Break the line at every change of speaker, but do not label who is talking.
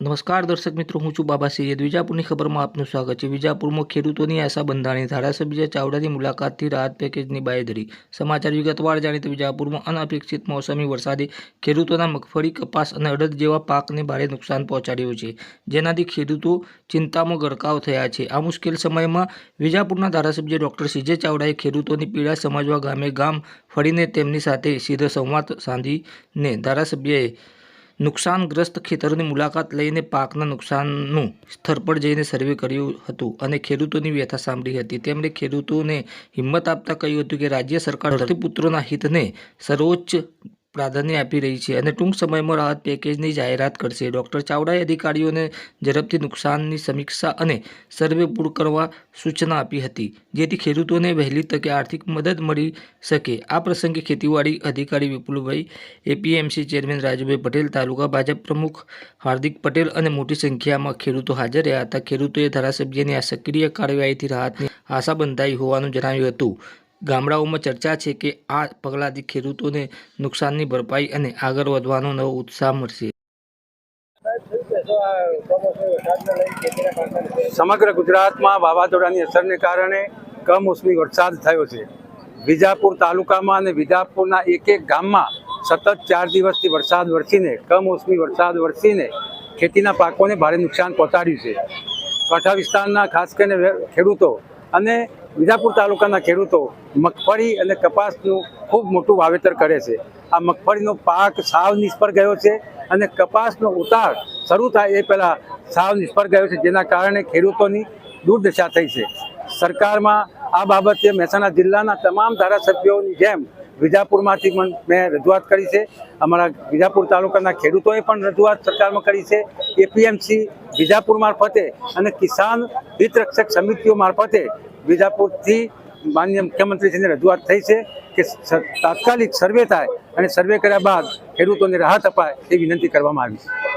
નમસ્કાર દર્શક મિત્રો, હું છું બાબા સૈયદ વિજાપુરની ખબરમાં આપનું સ્વાગત છે. વિજાપુરમાં ખેડૂતોની આશા બંધાણી ધારાસભ્ય ચાવડાની મુલાકાતથી રાહત પેકેજની બાંયધરી. સમાચાર વિગતવાર જાણીતો વિજાપુરમાં અનઅપેક્ષિત મોસમી વરસાદે ખેડૂતોના મગફળી, કપાસ અને અડદ જેવા પાકને ભારે નુકસાન પહોંચાડ્યું છે. જેનાથી ખેડૂતો ચિંતામાં ગરકાવ થયા છે. આ મુશ્કેલ સમયમાં વિજાપુરના ધારાસભ્ય ડૉક્ટર સીજે ચાવડાએ ખેડૂતોની પીડા સમજવા ગામે ગામ ફરીને તેમની સાથે સીધો સંવાદ સાંધીને ધારાસભ્યએ નુકસાનગ્રસ્ત ખેતરોની મુલાકાત લઈને પાકના નુકસાનનું સ્થળ પર જઈને સર્વે કર્યું હતું અને ખેડૂતોની વ્યથા સાંભળી હતી. તેમણે ખેડૂતોને હિંમત આપતા કહ્યું હતું કે રાજ્ય સરકાર ધરતીપુત્રોના હિતને સર્વોચ્ચ પ્રાધાન્ય આપી રહી છે અને ટૂંક સમયમાં રાહત પેકેજની જાહેરાત કરશે. ડોક્ટર ચાવડાએ અધિકારીઓને ઝડપથી નુકસાનની સમીક્ષા અને સર્વે પૂર્ણ કરવા સૂચના આપી હતી, જેથી ખેડૂતોને વહેલી તકે આર્થિક મદદ મળી શકે. આ પ્રસંગે ખેતીવાડી અધિકારી વિપુલભાઈ એપીએમસી ચેરમેન રાજુભાઈ પટેલ, તાલુકા ભાજપ પ્રમુખ હાર્દિક પટેલ અને મોટી સંખ્યામાં ખેડૂતો હાજર રહ્યા હતા. ખેડૂતોએ ધારાસભ્યની આ સક્રિય કાર્યવાહીથી રાહતની આશા બંધાઈ હોવાનું જણાવ્યું હતું. ગામડાઓમાં ચર્ચા છે કે આ પગલાંથી ખેડૂતોને નુકસાનની ભરપાઈ અને આગળ વધવાનો નવો ઉત્સાહ મળશે.
સમગ્ર ગુજરાતમાં વાવાઝોડાની અસરને કારણે કમોસમી વરસાદ થયો છે. વિજાપુર તાલુકામાં અને વિજાપુરના એક એક ગામમાં સતત ચાર દિવસથી વરસાદ વરસીને, કમોસમી વરસાદ વરસીને ખેતીના પાકોને ભારે નુકસાન પહોંચાડ્યું છે. કાંઠા વિસ્તારના ખાસ કરીને ખેડૂતો અને વિજાપુર તાલુકાના ખેડૂતો મગફળી અને કપાસનું ખૂબ મોટું વાવેતર કરે છે. આ મગફળીનો પાક સાવ નિષ્ફળ ગયો છે અને કપાસનો ઉતાર શરૂ થાય એ પહેલાં સાવ નિષ્ફળ ગયો છે, જેના કારણે ખેડૂતોની દુર્દશા થઈ છે. સરકારમાં આ બાબતે મહેસાણા જિલ્લાના તમામ ધારાસભ્યોની જેમ વિજાપુરમાંથી પણ મેં રજૂઆત કરી છે. અમારા વિજાપુર તાલુકાના ખેડૂતોએ પણ રજૂઆત સરકારમાં કરી છે એપીએમસી વિજાપુર મારફતે અને કિસાન હિતરક્ષક સમિતિઓ મારફતે વિજાપુરથી માન્ય મુખ્યમંત્રીશ્રીને રજૂઆત થઈ છે કે તાત્કાલિક સર્વે થાય અને સર્વે કર્યા બાદ ખેડૂતોને રાહત અપાય એ વિનંતી કરવામાં આવી છે.